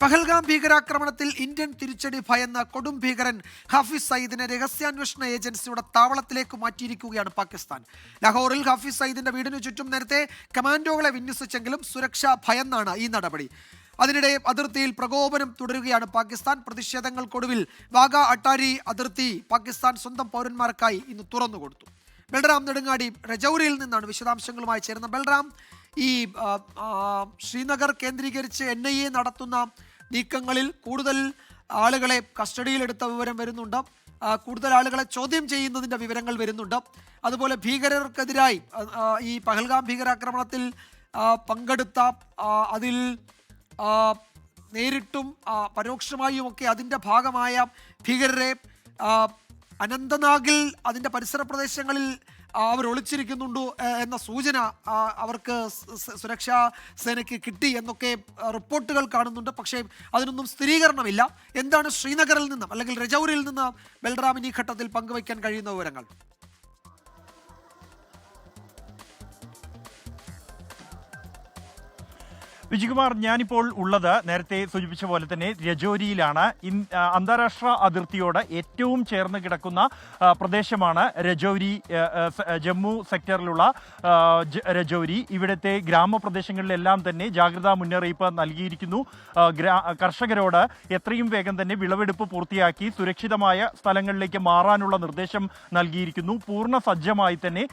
പഹൽഗാം ഭീകരാക്രമണത്തിൽ ഇന്ത്യൻ തിരിച്ചടി ഭയന്ന കൊടും ഭീകരൻ ഹാഫിസ് സയ്യിദിനെ രഹസ്യാന്വേഷണ ഏജൻസിയുടെ താവളത്തിലേക്ക് മാറ്റിയിരിക്കുകയാണ് പാകിസ്ഥാൻ. ലാഹോറിൽ ഹാഫിസ് സയ്യിദിന്റെ വീടിനു ചുറ്റും നേരത്തെ കമാൻഡോകളെ വിന്യസിച്ചെങ്കിലും സുരക്ഷാ ഭയന്നാണ് ഈ നടപടി. അതിനിടെ അതിർത്തിയിൽ പ്രകോപനം തുടരുകയാണ് പാകിസ്ഥാൻ. പ്രതിഷേധങ്ങൾക്കൊടുവിൽ വാഗ അട്ടാരി അതിർത്തി പാകിസ്ഥാൻ സ്വന്തം പൗരന്മാർക്കായി ഇന്ന് തുറന്നുകൊടുത്തു ബൽറാം നെടുങ്ങാടി രജൌരിയിൽ നിന്നാണ് വിശദാംശങ്ങളുമായി ചേരുന്ന ബൽറാം ഈ ശ്രീനഗർ കേന്ദ്രീകരിച്ച് എൻ നടത്തുന്ന നീക്കങ്ങളിൽ കൂടുതൽ ആളുകളെ കസ്റ്റഡിയിലെടുത്ത വിവരം വരുന്നുണ്ട്. കൂടുതൽ ആളുകളെ ചോദ്യം ചെയ്യുന്നതിന്റെ വിവരങ്ങൾ വരുന്നുണ്ട്. അതുപോലെ ഭീകരർക്കെതിരായി ഈ പഹൽഗാം ഭീകരാക്രമണത്തിൽ പങ്കെടുത്ത അതിൽ നേരിട്ടും പരോക്ഷമായും ഒക്കെ അതിന്റെ ഭാഗമായ ഭീകരരെ അനന്തനാഗിൽ അതിന്റെ പരിസര പ്രദേശങ്ങളിൽ അവർ ഒളിച്ചിരിക്കുന്നുണ്ടോ എന്ന സൂചന അവർക്ക് സുരക്ഷാ സേനയ്ക്ക് കിട്ടി എന്നൊക്കെ റിപ്പോർട്ടുകൾ കാണുന്നുണ്ട്. പക്ഷേ അതിനൊന്നും സ്ഥിരീകരണമില്ല. എന്താണ് ശ്രീനഗറിൽ നിന്നും അല്ലെങ്കിൽ രജൌരിൽ നിന്ന് ബൽറാമിന് ഘട്ടത്തിൽ പങ്കുവയ്ക്കാൻ കഴിയുന്ന വിവരങ്ങൾ? വിജയകുമാർ ഞാനിപ്പോൾ ഉള്ളത് നേരത്തെ സൂചിപ്പിച്ച പോലെ തന്നെ രജോരിയിലാണ്. അന്താരാഷ്ട്ര അതിർത്തിയോട് ഏറ്റവും ചേർന്ന് കിടക്കുന്ന പ്രദേശമാണ് രജൌരി ജമ്മു സെക്ടറിലുള്ള രജൌരി. ഇവിടുത്തെ ഗ്രാമപ്രദേശങ്ങളിലെല്ലാം തന്നെ ജാഗ്രതാ മുന്നറിയിപ്പ് നൽകിയിരിക്കുന്നു. കർഷകരോട് എത്രയും വേഗം തന്നെ വിളവെടുപ്പ് പൂർത്തിയാക്കി സുരക്ഷിതമായ സ്ഥലങ്ങളിലേക്ക് മാറാനുള്ള നിർദ്ദേശം നൽകിയിരിക്കുന്നു. പൂർണ സജ്ജമായി തന്നെ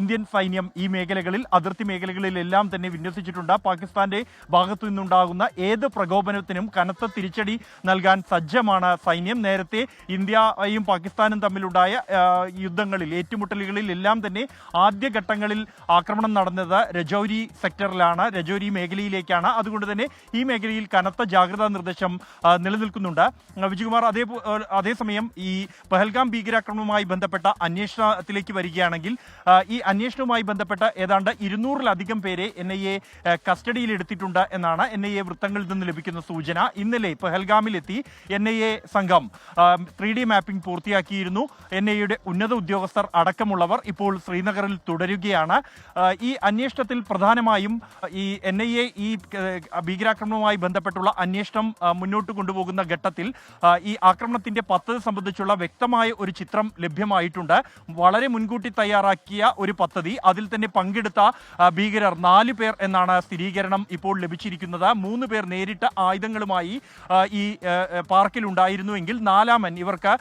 ഇന്ത്യൻ സൈന്യം ഈ മേഖലകളിൽ അതിർത്തി മേഖലകളിലെല്ലാം തന്നെ വിന്യസിച്ചിട്ടുണ്ട്. പാകിസ്ഥാന്റെ ഭാഗത്തു നിന്നുണ്ടാകുന്ന ഏത് പ്രകോപനത്തിനും കനത്ത തിരിച്ചടി നൽകാൻ സജ്ജമാണ് സൈന്യം. നേരത്തെ ഇന്ത്യയും പാകിസ്ഥാനും തമ്മിലുണ്ടായ യുദ്ധങ്ങളിൽ ഏറ്റുമുട്ടലുകളിൽ എല്ലാം തന്നെ ആദ്യഘട്ടങ്ങളിൽ ആക്രമണം നടന്നത് രജൌരി സെക്ടറിലാണ് രജൌരി മേഖലയിലേക്കാണ്. അതുകൊണ്ട് തന്നെ ഈ മേഖലയിൽ കനത്ത ജാഗ്രതാ നിർദ്ദേശം നിലനിൽക്കുന്നുണ്ട്. വിജയകുമാർ അതേ അതേസമയം ഈ പഹൽഗാം ഭീകരാക്രമണവുമായി ബന്ധപ്പെട്ട അന്വേഷണത്തിലേക്ക് വരികയാണെങ്കിൽ ഈ അന്വേഷണവുമായി ബന്ധപ്പെട്ട ഏതാണ്ട് ഇരുന്നൂറിലധികം പേരെ എൻ ഐ എ കസ്റ്റഡിയിൽ എടുത്തിട്ടുണ്ട് എന്നാണ് എൻ ഐ എ വൃത്തങ്ങളിൽ നിന്ന് ലഭിക്കുന്ന സൂചന. ഇന്നലെ പെഹൽഗാമിലെത്തി എൻ ഐ എ സംഘം ത്രീ ഡി മാപ്പിംഗ് പൂർത്തിയാക്കിയിരുന്നു. എൻ ഐ എയുടെ ഉന്നത ഉദ്യോഗസ്ഥർ അടക്കമുള്ളവർ ഇപ്പോൾ ശ്രീനഗറിൽ തുടരുകയാണ്. ഈ അന്വേഷണത്തിൽ പ്രധാനമായും ഈ എൻ ഐ എ ഈ ഭീകരാക്രമണവുമായി ബന്ധപ്പെട്ടുള്ള അന്വേഷണം മുന്നോട്ട് കൊണ്ടുപോകുന്ന ഘട്ടത്തിൽ ഈ ആക്രമണത്തിന്റെ പദ്ധതി സംബന്ധിച്ചുള്ള വ്യക്തമായ ഒരു ചിത്രം ലഭ്യമായിട്ടുണ്ട്. വളരെ മുൻകൂട്ടി തയ്യാറാക്കിയ ഒരു പദ്ധതി. അതിൽ തന്നെ പങ്കെടുത്ത ഭീകരർ നാല് പേർ എന്നാണ് സ്ഥിരീകരണം ഇപ്പോൾ ലഭിച്ചിരിക്കുന്നത് മൂന്ന് പേർ നേരിട്ട് ആയുധങ്ങളുമായി ഈ ഉണ്ടായിരുന്നുവെങ്കിൽ നാലാമൻ ഇവർക്ക്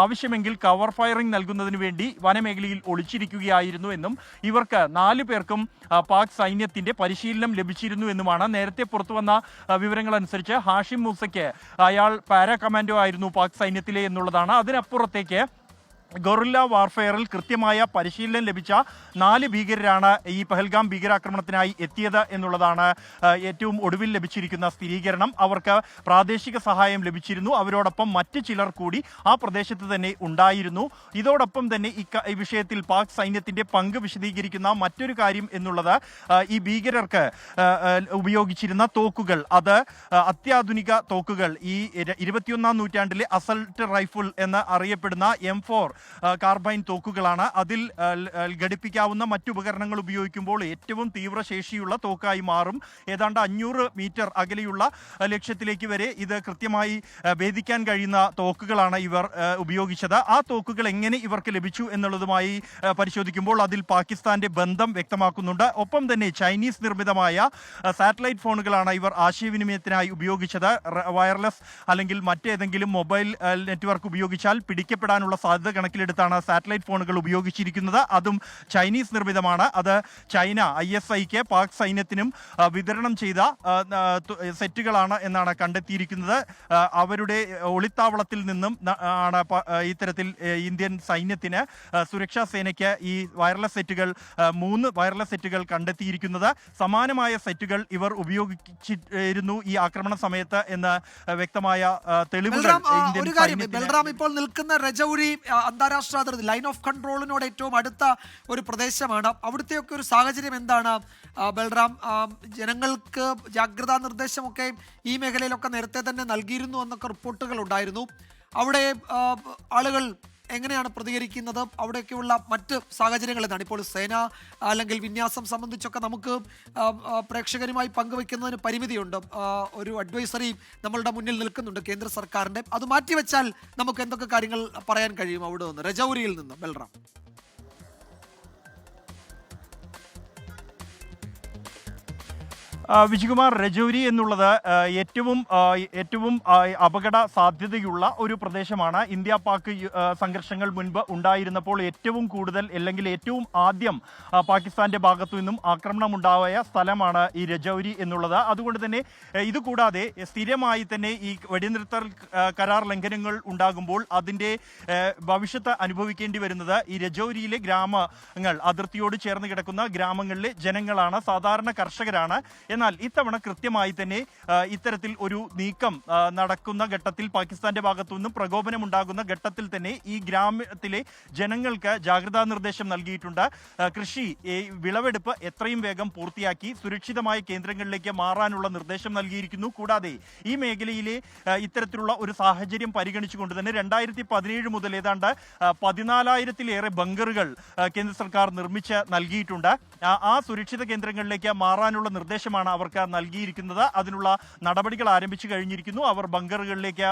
ആവശ്യമെങ്കിൽ കവർ ഫയറിംഗ് നൽകുന്നതിന് വേണ്ടി വനമേഖലയിൽ ഒളിച്ചിരിക്കുകയായിരുന്നു എന്നും ഇവർക്ക് നാല് പേർക്കും പാക് സൈന്യത്തിന്റെ പരിശീലനം ലഭിച്ചിരുന്നു എന്നുമാണ് നേരത്തെ പുറത്തു വന്ന വിവരങ്ങൾ അനുസരിച്ച് ഹാഷിം മൂസയ്ക്ക് അയാൾ പാരാ കമാൻഡോ ആയിരുന്നു പാക് സൈന്യത്തിലെ എന്നുള്ളതാണ്. അതിനപ്പുറത്തേക്ക് ഗൊറില്ല വാർഫെയറിൽ കൃത്യമായ പരിശീലനം ലഭിച്ച നാല് ഭീകരരാണ് ഈ പഹൽഗാം ഭീകരാക്രമണത്തിനായി എത്തിയത് എന്നുള്ളതാണ് ഏറ്റവും ഒടുവിൽ ലഭിച്ചിരിക്കുന്ന സ്ഥിരീകരണം. അവർക്ക് പ്രാദേശിക സഹായം ലഭിച്ചിരുന്നു. അവരോടൊപ്പം മറ്റ് ചിലർ കൂടി ആ പ്രദേശത്ത് തന്നെ ഉണ്ടായിരുന്നു. ഇതോടൊപ്പം തന്നെ ഈ വിഷയത്തിൽ പാക് സൈന്യത്തിന്റെ പങ്ക് വിശദീകരിക്കുന്ന മറ്റൊരു കാര്യം എന്നുള്ളത് ഈ ഭീകരർക്ക് ഉപയോഗിച്ചിരുന്ന തോക്കുകൾ. അത് അത്യാധുനിക തോക്കുകൾ. ഈ ഇര- ഇരുപത്തിയൊന്നാം നൂറ്റാണ്ടിലെ അസൾട്ട് റൈഫിൾ എന്ന് അറിയപ്പെടുന്ന എം ഫോർ കാർബൈൻ തോക്കുകളാണ്. അതിൽ ഘടിപ്പിക്കാവുന്ന മറ്റു ഉപകരണങ്ങൾ ഉപയോഗിക്കുമ്പോൾ ഏറ്റവും തീവ്രശേഷിയുള്ള തോക്കായി മാറും. ഏതാണ്ട് അഞ്ഞൂറ് മീറ്റർ അകലെയുള്ള ലക്ഷ്യത്തിലേക്ക് വരെ ഇത് കൃത്യമായി ഭേദിക്കാൻ കഴിയുന്ന തോക്കുകളാണ് ഇവർ ഉപയോഗിച്ചത്. ആ തോക്കുകൾ എങ്ങനെ ഇവർക്ക് ലഭിച്ചു എന്നുള്ളതുമായി പരിശോധിക്കുമ്പോൾ അതിൽ പാകിസ്ഥാന്റെ ബന്ധം വ്യക്തമാക്കുന്നുണ്ട്. ഒപ്പം തന്നെ ചൈനീസ് നിർമ്മിതമായ സാറ്റലൈറ്റ് ഫോണുകളാണ് ഇവർ ആശയവിനിമയത്തിനായി ഉപയോഗിച്ചത്. വയർലെസ് അല്ലെങ്കിൽ മറ്റേതെങ്കിലും മൊബൈൽ നെറ്റ്വർക്ക് ഉപയോഗിച്ചാൽ പിടിക്കപ്പെടാനുള്ള സാധ്യത കണക്കിലെടുത്താണ് സാറ്റലൈറ്റ് ഫോണുകൾ ഉപയോഗിച്ചിരിക്കുന്നത്. അതും ചൈനീസ് നിർമ്മിതമാണ്. അത് ചൈന ഐ എസ് ഐക്ക് പാക് സൈന്യത്തിനും വിതരണം ചെയ്ത സെറ്റുകളാണ് എന്നാണ് കണ്ടെത്തിയിരിക്കുന്നത്. അവരുടെ ഒളിത്താവളത്തിൽ നിന്നും ആണ് ഇത്തരത്തിൽ ഇന്ത്യൻ സൈന്യത്തിന് സുരക്ഷാ സേനയ്ക്ക് ഈ വയർലെസ് സെറ്റുകൾ മൂന്ന് വയർലെസ് സെറ്റുകൾ കണ്ടെത്തിയിരിക്കുന്നത്. സമാനമായ സെറ്റുകൾ ഇവർ ഉപയോഗിച്ചിരുന്നു ഈ ആക്രമണ സമയത്ത് എന്ന് വ്യക്തമായ തെളിവുകൾ ബൽറാം ഇപ്പോൾ നിൽക്കുന്ന രജൌരി അന്താരാഷ്ട്ര അതിർത്തി ലൈൻ ഓഫ് കൺട്രോളിനോട് ഏറ്റവും അടുത്ത ഒരു പ്രദേശമാണ്. അവിടുത്തെയൊക്കെ ഒരു സാഹചര്യം എന്താണ്? ബൽറാം ജനങ്ങൾക്ക് ജാഗ്രതാ നിർദ്ദേശമൊക്കെ ഈ മേഖലയിലൊക്കെ നേരത്തെ തന്നെ നൽകിയിരുന്നു എന്നൊക്കെ റിപ്പോർട്ടുകൾ ഉണ്ടായിരുന്നു. അവിടെ ആളുകൾ എങ്ങനെയാണ് പ്രതികരിക്കുന്നത്? അവിടെയൊക്കെയുള്ള മറ്റ് സാഹചര്യങ്ങൾ എന്താണ്? ഇപ്പോൾ സേന അല്ലെങ്കിൽ വിന്യാസം സംബന്ധിച്ചൊക്കെ നമുക്ക് പ്രേക്ഷകരുമായി പങ്കുവെക്കുന്നതിന് പരിമിതിയുണ്ട്. ഒരു അഡ്വൈസറി നമ്മളുടെ മുന്നിൽ നിൽക്കുന്നുണ്ട് കേന്ദ്ര സർക്കാരിന്റെ അത് മാറ്റിവെച്ചാൽ നമുക്ക് എന്തൊക്കെ കാര്യങ്ങൾ പറയാൻ കഴിയും അവിടെ നിന്ന്? രജൗരിയിൽ നിന്ന്. ബൽറാം. വിജയകുമാർ രജൗരി എന്നുള്ളത് ഏറ്റവും ഏറ്റവും അപകട സാധ്യതയുള്ള ഒരു പ്രദേശമാണ്. ഇന്ത്യ പാക് സംഘർഷങ്ങൾ മുൻപ് ഉണ്ടായിരുന്നപ്പോൾ ഏറ്റവും കൂടുതൽ അല്ലെങ്കിൽ ഏറ്റവും ആദ്യം പാകിസ്ഥാന്റെ ഭാഗത്തു നിന്നും ആക്രമണം ഉണ്ടായ സ്ഥലമാണ് ഈ രജൗരി എന്നുള്ളത്. അതുകൊണ്ട് തന്നെ ഇതുകൂടാതെ സ്ഥിരമായി തന്നെ ഈ വെടിനിർത്തൽ കരാർ ലംഘനങ്ങൾ ഉണ്ടാകുമ്പോൾ അതിന്റെ ഭവിഷ്യത്ത് അനുഭവിക്കേണ്ടി വരുന്നത് ഈ രജൗരിയിലെ ഗ്രാമങ്ങൾ അതിർത്തിയോട് ചേർന്ന് കിടക്കുന്ന ഗ്രാമങ്ങളിലെ ജനങ്ങളാണ് സാധാരണ കർഷകരാണ്. എന്നാൽ ഇത്തവണ കൃത്യമായി തന്നെ ഇത്തരത്തിൽ ഒരു നീക്കം നടക്കുന്ന ഘട്ടത്തിൽ പാകിസ്ഥാന്റെ ഭാഗത്തു നിന്നും പ്രകോപനമുണ്ടാകുന്ന ഘട്ടത്തിൽ തന്നെ ഈ ഗ്രാമത്തിലെ ജനങ്ങൾക്ക് ജാഗ്രതാ നിർദ്ദേശം നൽകിയിട്ടുണ്ട്. കൃഷി വിളവെടുപ്പ് എത്രയും വേഗം പൂർത്തിയാക്കി സുരക്ഷിതമായ കേന്ദ്രങ്ങളിലേക്ക് മാറാനുള്ള നിർദ്ദേശം നൽകിയിരിക്കുന്നു. കൂടാതെ ഈ മേഖലയിലെ ഇത്തരത്തിലുള്ള ഒരു സാഹചര്യം പരിഗണിച്ചുകൊണ്ട് തന്നെ രണ്ടായിരത്തി പതിനേഴ് മുതൽ ഏതാണ്ട് പതിനാലായിരത്തിലേറെ ബങ്കറുകൾ കേന്ദ്ര സർക്കാർ നിർമ്മിച്ച് നൽകിയിട്ടുണ്ട്. ആ സുരക്ഷിത കേന്ദ്രങ്ങളിലേക്ക് മാറാനുള്ള നിർദ്ദേശമാണ് അവർക്ക് നൽകിയിരിക്കുന്നത്. അതിനുള്ള നടപടികൾ ആരംഭിച്ചു കഴിഞ്ഞിരിക്കുന്നു. അവർ ബങ്കറുകളിലേക്ക്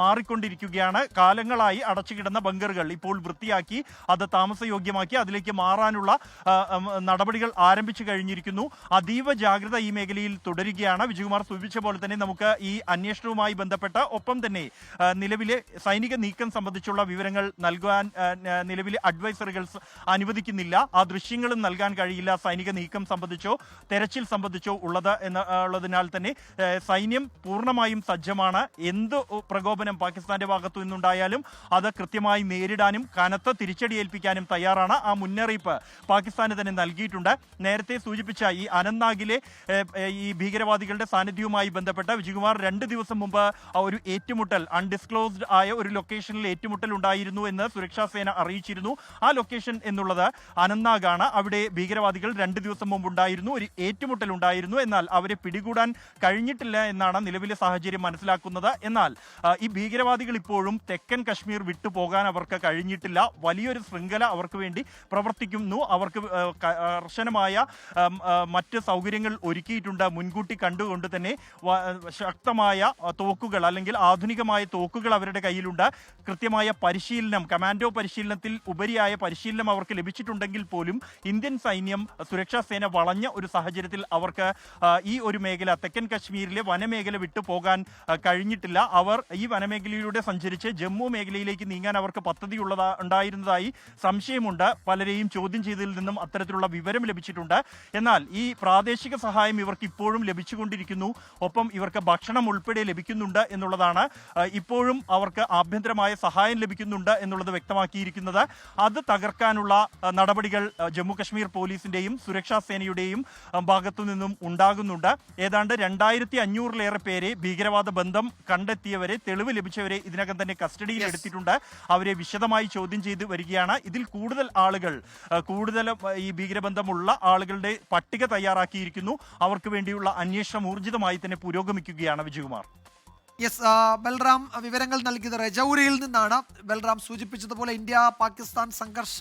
മാറിക്കൊണ്ടിരിക്കുകയാണ്. കാലങ്ങളായി അടച്ചുകിടന്ന ബങ്കറുകൾ ഇപ്പോൾ വൃത്തിയാക്കി അത് താമസയോഗ്യമാക്കി അതിലേക്ക് മാറാനുള്ള നടപടികൾ ആരംഭിച്ചു കഴിഞ്ഞിരിക്കുന്നു. അതീവ ജാഗ്രത ഈ മേഖലയിൽ തുടരുകയാണ്. വിജയകുമാർ സൂചിപ്പിച്ച പോലെ തന്നെ നമുക്ക് ഈ അന്വേഷണവുമായി ബന്ധപ്പെട്ട ഒപ്പം തന്നെ നിലവിലെ സൈനിക നീക്കം സംബന്ധിച്ചുള്ള വിവരങ്ങൾ നൽകാൻ നിലവിലെ അഡ്വൈസറുകൾ അനുവദിക്കുന്നില്ല. ആ ദൃശ്യങ്ങളും നൽകാൻ കഴിയില്ല സൈനിക നീക്കം സംബന്ധിച്ചോ തെരച്ചിൽ സംബന്ധിച്ചോ ഉള്ളത് എന്നുള്ളതിനാൽ തന്നെ സൈന്യം പൂർണമായും സജ്ജമാണ്. എന്ത് പ്രകോപനം പാകിസ്ഥാന്റെ ഭാഗത്തു നിന്നുണ്ടായാലും അത് കൃത്യമായി നേരിടാനും കനത്ത തിരിച്ചടി ഏൽപ്പിക്കാനും തയ്യാറാണ് ആ മുന്നറിയിപ്പ് പാകിസ്ഥാന് തന്നെ നൽകിയിട്ടുണ്ട്. നേരത്തെ സൂചിപ്പിച്ച ഈ അനന്ത്നാഗിലെ ഈ ഭീകരവാദികളുടെ സാന്നിധ്യവുമായി ബന്ധപ്പെട്ട് വിജയകുമാർ രണ്ട് ദിവസം മുമ്പ് ഒരു ഏറ്റുമുട്ടൽ അൺഡിസ്ക്ലോസ്ഡ് ആയ ഒരു ലൊക്കേഷനിൽ ഏറ്റുമുട്ടൽ ഉണ്ടായിരുന്നു എന്ന് സുരക്ഷാ സേന അറിയിച്ചിരുന്നു. ആ ലൊക്കേഷൻ എന്നുള്ളത് അനന്ത്നാഗാണ് അവിടെ ഭീകരവാദികൾ രണ്ട് ദിവസം മുമ്പ് ഉണ്ടായിരുന്നു. ഒരു ഏറ്റുമുട്ടൽ ഉണ്ടായിരുന്നു എന്നാൽ അവരെ പിടികൂടാൻ കഴിഞ്ഞിട്ടില്ല എന്നാണ് നിലവിലെ സാഹചര്യം മനസ്സിലാക്കുന്നത്. എന്നാൽ ഈ ഭീകരവാദികൾ ഇപ്പോഴും തെക്കൻ കശ്മീർ വിട്ടു പോകാൻ അവർക്ക് കഴിഞ്ഞിട്ടില്ല. വലിയൊരു ശൃംഖല അവർക്ക് വേണ്ടി പ്രവർത്തിക്കുന്നു. അവർക്ക് കർശനമായ മറ്റ് സൗകര്യങ്ങൾ ഒരുക്കിയിട്ടുണ്ട്. മുൻകൂട്ടി കണ്ടുകൊണ്ട് തന്നെ ശക്തമായ തോക്കുകൾ അല്ലെങ്കിൽ ആധുനികമായ തോക്കുകൾ അവരുടെ കയ്യിലുണ്ട്. കൃത്യമായ പരിശീലനം കമാൻഡോ പരിശീലനത്തിൽ ഉപരിയായ പരിശീലനം അവർക്ക് ലഭിച്ചിട്ടുണ്ടെങ്കിൽ പോലും ഇന്ത്യൻ സൈന്യം സുരക്ഷാ സേന വളഞ്ഞ ഒരു സാഹചര്യത്തിൽ അവർക്ക് ഈ ഒരു മേഖല തെക്കൻ കശ്മീരിലെ വനമേഖല വിട്ടു പോകാൻ കഴിഞ്ഞിട്ടില്ല. അവർ ഈ വനമേഖലയിലൂടെ സഞ്ചരിച്ച് ജമ്മു മേഖലയിലേക്ക് നീങ്ങാൻ അവർക്ക് പദ്ധതിയുള്ളതാ ഉണ്ടായിരുന്നതായി സംശയമുണ്ട്. പലരെയും ചോദ്യം ചെയ്തതിൽ നിന്നും അത്തരത്തിലുള്ള വിവരം ലഭിച്ചിട്ടുണ്ട്. എന്നാൽ ഈ പ്രാദേശിക സഹായം ഇവർക്ക് ഇപ്പോഴും ലഭിച്ചുകൊണ്ടിരിക്കുന്നു. ഒപ്പം ഇവർക്ക് ഭക്ഷണം ഉൾപ്പെടെ ലഭിക്കുന്നുണ്ട് എന്നുള്ളതാണ് ഇപ്പോഴും അവർക്ക് ആഭ്യന്തരമായ സഹായം ലഭിക്കുന്നുണ്ട് എന്നുള്ളത് വ്യക്തമാക്കിയിരിക്കുന്നത്. അത് തകർക്കാനുള്ള നടപടികൾ ജമ്മു കശ്മീർ പോലീസിന്റെയും സുരക്ഷാ സേനയുടെയും ഭാഗത്തു നിന്നും ഉണ്ടാകുന്നുണ്ട്. ഏതാണ്ട് രണ്ടായിരത്തി അഞ്ഞൂറിലേറെ പേരെ ഭീകരവാദ ബന്ധം കണ്ടെത്തിയവരെ തെളിവ് ലഭിച്ചവരെ ഇതിനകം തന്നെ കസ്റ്റഡിയിൽ എടുത്തിട്ടുണ്ട്. അവരെ വിശദമായി ചോദ്യം ചെയ്ത് വരികയാണ്. ഇതിൽ കൂടുതൽ ആളുകൾ കൂടുതൽ ഈ ഭീകരബന്ധമുള്ള ആളുകളുടെ പട്ടിക തയ്യാറാക്കിയിരിക്കുന്നു. അവർക്ക് വേണ്ടിയുള്ള അന്വേഷണം ഊർജിതമായി തന്നെ പുരോഗമിക്കുകയാണ് വിജയകുമാർ. യെസ് ബൽറാം വിവരങ്ങൾ നൽകിയത് രജൌരിയിൽ നിന്നാണ്. ബൽറാം സൂചിപ്പിച്ചതുപോലെ ഇന്ത്യ പാകിസ്ഥാൻ സംഘർഷ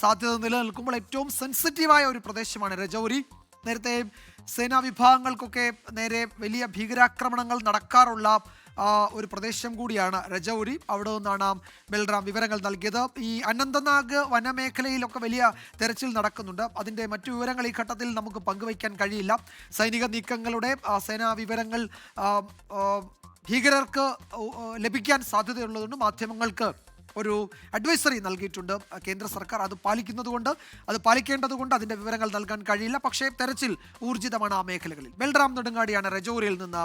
സാധ്യത നിലനിൽക്കുമ്പോൾ ഏറ്റവും സെൻസിറ്റീവായ ഒരു പ്രദേശമാണ് രജൌരി. നേരത്തെ സേനാ വിഭാഗങ്ങൾക്കൊക്കെ നേരെ വലിയ ഭീകരാക്രമണങ്ങൾ നടക്കാറുള്ള ഒരു പ്രദേശം കൂടിയാണ് രജൌരി. അവിടെ നിന്നാണ് ബൽറാം വിവരങ്ങൾ നൽകിയത്. ഈ അനന്തനാഗ് വനമേഖലയിലൊക്കെ വലിയ തെരച്ചിൽ നടക്കുന്നുണ്ട്. അതിന്റെ മറ്റു വിവരങ്ങൾ ഈ ഘട്ടത്തിൽ നമുക്ക് പങ്കുവയ്ക്കാൻ കഴിയില്ല. സൈനിക നീക്കങ്ങളുടെ സേനാ വിവരങ്ങൾ ഭീകരർക്ക് ലഭിക്കാൻ സാധ്യതയുള്ളതുകൊണ്ട് മാധ്യമങ്ങൾക്ക് ഒരു അഡ്വൈസറി നൽകിയിട്ടുണ്ട് കേന്ദ്ര സർക്കാർ അത് പാലിക്കുന്നതുകൊണ്ട് അത് പാലിക്കേണ്ടതുകൊണ്ട് അതിന്റെ വിവരങ്ങൾ നൽകാൻ കഴിയില്ല. പക്ഷേ തെരച്ചിൽ ഊർജിതമാണ് ആ മേഖലകളിൽ. ബൽറാം നെടുങ്ങാടിയാണ് രജോറിയിൽ നിന്ന്